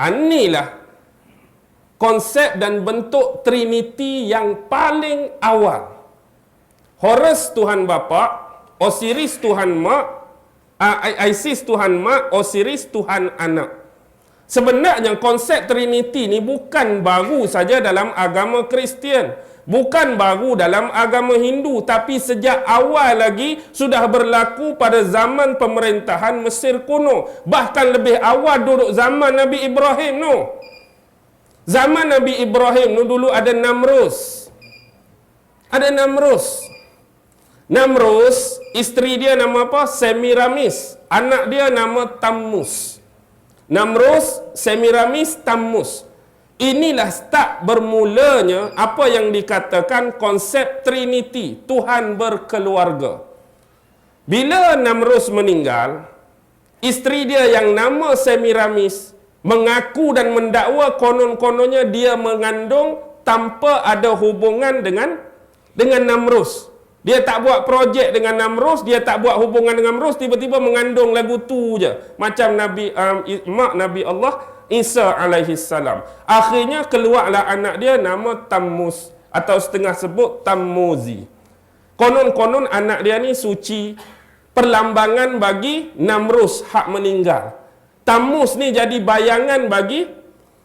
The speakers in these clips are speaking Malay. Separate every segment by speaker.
Speaker 1: Inilah konsep dan bentuk Trinity yang paling awal. Horus Tuhan Bapa, Osiris Tuhan Mak, uh, Isis Tuhan Mak, Osiris Tuhan Anak. Sebenarnya konsep Trinity ni bukan baru saja dalam agama Kristian. Bukan baru dalam agama Hindu. Tapi sejak awal lagi sudah berlaku pada zaman pemerintahan Mesir kuno. Bahkan lebih awal duduk zaman Nabi Ibrahim tu. Zaman Nabi Ibrahim tu dulu ada Namrus. Ada Namrus. Namrus, isteri dia nama apa? Semiramis. Anak dia nama Tammuz. Namrus, Semiramis, Tammuz. Inilah start bermulanya apa yang dikatakan konsep Trinity, Tuhan berkeluarga. Bila Namrus meninggal, isteri dia yang nama Semiramis mengaku dan mendakwa konon-kononnya dia mengandung tanpa ada hubungan dengan dengan Namrus. Dia tak buat projek dengan Namrus, dia tak buat hubungan dengan Namrus, tiba-tiba mengandung lagu tu je. Macam Nabi um, mak Nabi Allah Isa alaihi salam. Akhirnya keluarlah anak dia nama Tammuz atau setengah sebut Tammuzi. Konon-konon anak dia ni suci perlambangan bagi Namrus hak meninggal. Tammuz ni jadi bayangan bagi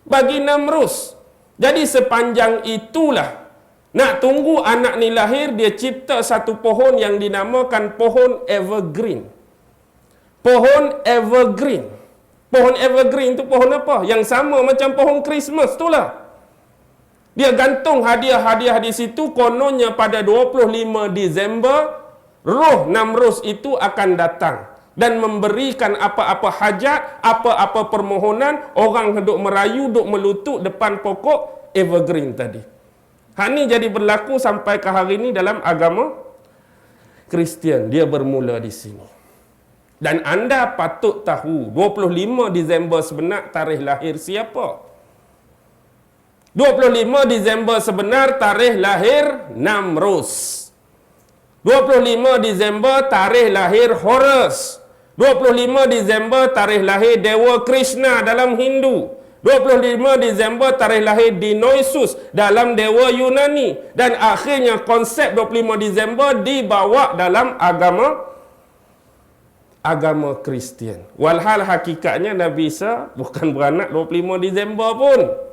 Speaker 1: bagi Namrus. Jadi sepanjang itulah nak tunggu anak ni lahir, dia cipta satu pohon yang dinamakan pohon evergreen. Pohon evergreen. Pohon evergreen tu pohon apa? Yang sama macam pohon Christmas tu lah. Dia gantung hadiah-hadiah di situ, kononnya pada 25 Disember, roh Namrus itu akan datang dan memberikan apa-apa hajat, apa-apa permohonan, orang hendak merayu, duk melutut depan pokok evergreen tadi. Hal ini jadi berlaku sampai ke hari ini dalam agama Kristian. Dia bermula di sini. Dan anda patut tahu 25 Disember sebenar tarikh lahir siapa? 25 Disember sebenar tarikh lahir Namrus. 25 Disember tarikh lahir Horus. 25 Disember tarikh lahir Dewa Krishna dalam Hindu. 25 Disember tarikh lahir Dionysus dalam dewa Yunani dan akhirnya konsep 25 Disember dibawa dalam agama agama Kristian. Walhal hakikatnya Nabi Isa bukan beranak 25 Disember pun.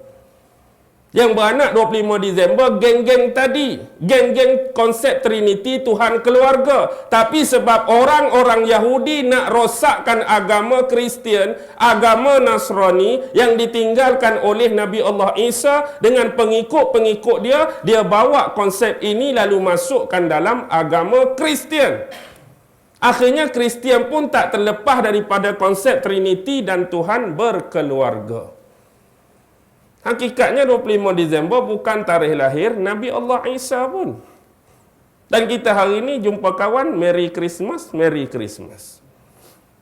Speaker 1: Yang beranak 25 Disember geng-geng tadi. Geng-geng konsep Trinity Tuhan keluarga. Tapi sebab orang-orang Yahudi nak rosakkan agama Kristian, agama Nasrani yang ditinggalkan oleh Nabi Allah Isa dengan pengikut-pengikut dia, dia bawa konsep ini lalu masukkan dalam agama Kristian. Akhirnya Kristian pun tak terlepas daripada konsep Trinity dan Tuhan berkeluarga. Hakikatnya 25 Disember bukan tarikh lahir Nabi Allah Isa pun. Dan kita hari ini jumpa kawan Merry Christmas, Merry Christmas.